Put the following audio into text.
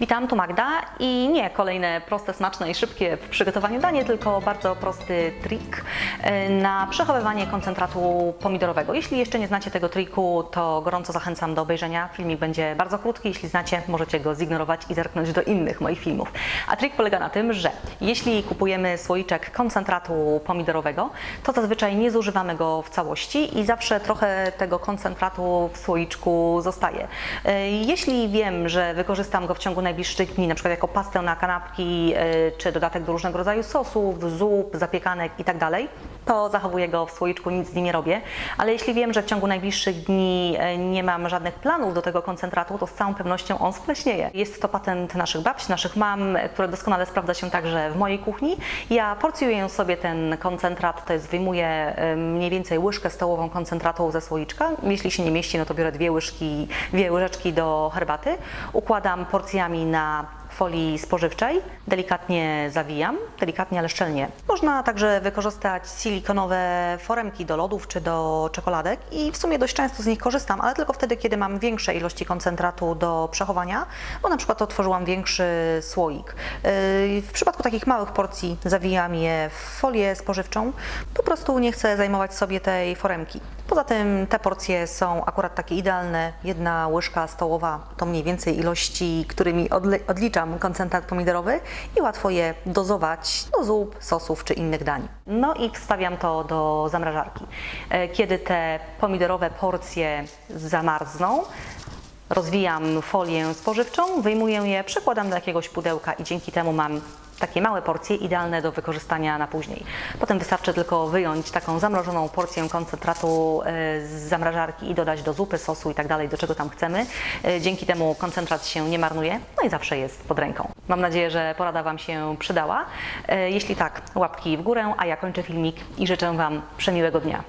Witam, tu Magda i nie kolejne proste, smaczne i szybkie w przygotowaniu danie, tylko bardzo prosty trik e, na przechowywanie koncentratu pomidorowego. Jeśli jeszcze nie znacie tego triku, to gorąco zachęcam do obejrzenia. Filmik będzie bardzo krótki, jeśli znacie, możecie go zignorować i zerknąć do innych moich filmów. A trik polega na tym, że jeśli kupujemy słoiczek koncentratu pomidorowego, to zazwyczaj nie zużywamy go w całości i zawsze trochę tego koncentratu w słoiczku zostaje. E, Jeśli wiem, że wykorzystam go w ciągu najbliższych dni, na przykład jako pastę na kanapki, e, czy dodatek do różnego rodzaju sosów, zup, zapiekanek itd., to zachowuję go w słoiczku, nic z nim nie robię. Ale jeśli wiem, że w ciągu najbliższych dni e, nie mam żadnych planów do tego koncentratu, to z całą pewnością on spleśnieje. Jest to patent naszych babci, naszych mam, który doskonale sprawdza się także w mojej kuchni. Ja porcjuję sobie ten koncentrat, to jest wyjmuję e, mniej więcej łyżkę stołową koncentratu ze słoiczka. Jeśli się nie mieści, no to biorę dwie łyżki, dwie łyżeczki do herbaty. Układam porcjami na folii spożywczej, delikatnie zawijam, delikatnie, ale szczelnie. Można także wykorzystać silikonowe foremki do lodów czy do czekoladek i w sumie dość często z nich korzystam, ale tylko wtedy, kiedy mam większe ilości koncentratu do przechowania, bo na przykład otworzyłam większy słoik. Yy, W przypadku takich małych porcji zawijam je w folię spożywczą, po prostu nie chcę zajmować sobie tej foremki. Poza tym te porcje są akurat takie idealne. Jedna łyżka stołowa to mniej więcej ilości, którymi odle- odliczam koncentrat pomidorowy i łatwo je dozować do zup, sosów czy innych dań. No i wstawiam to do zamrażarki. E, Kiedy te pomidorowe porcje zamarzną, rozwijam folię spożywczą, wyjmuję je, przekładam do jakiegoś pudełka i dzięki temu mam takie małe porcje idealne do wykorzystania na później. Potem wystarczy tylko wyjąć taką zamrożoną porcję koncentratu e, z zamrażarki i dodać do zupy, sosu i tak dalej, do czego tam chcemy. E, Dzięki temu koncentrat się nie marnuje, no i zawsze jest pod ręką. Mam nadzieję, że porada Wam się przydała. E, Jeśli tak, łapki w górę, a ja kończę filmik i życzę Wam przemiłego dnia.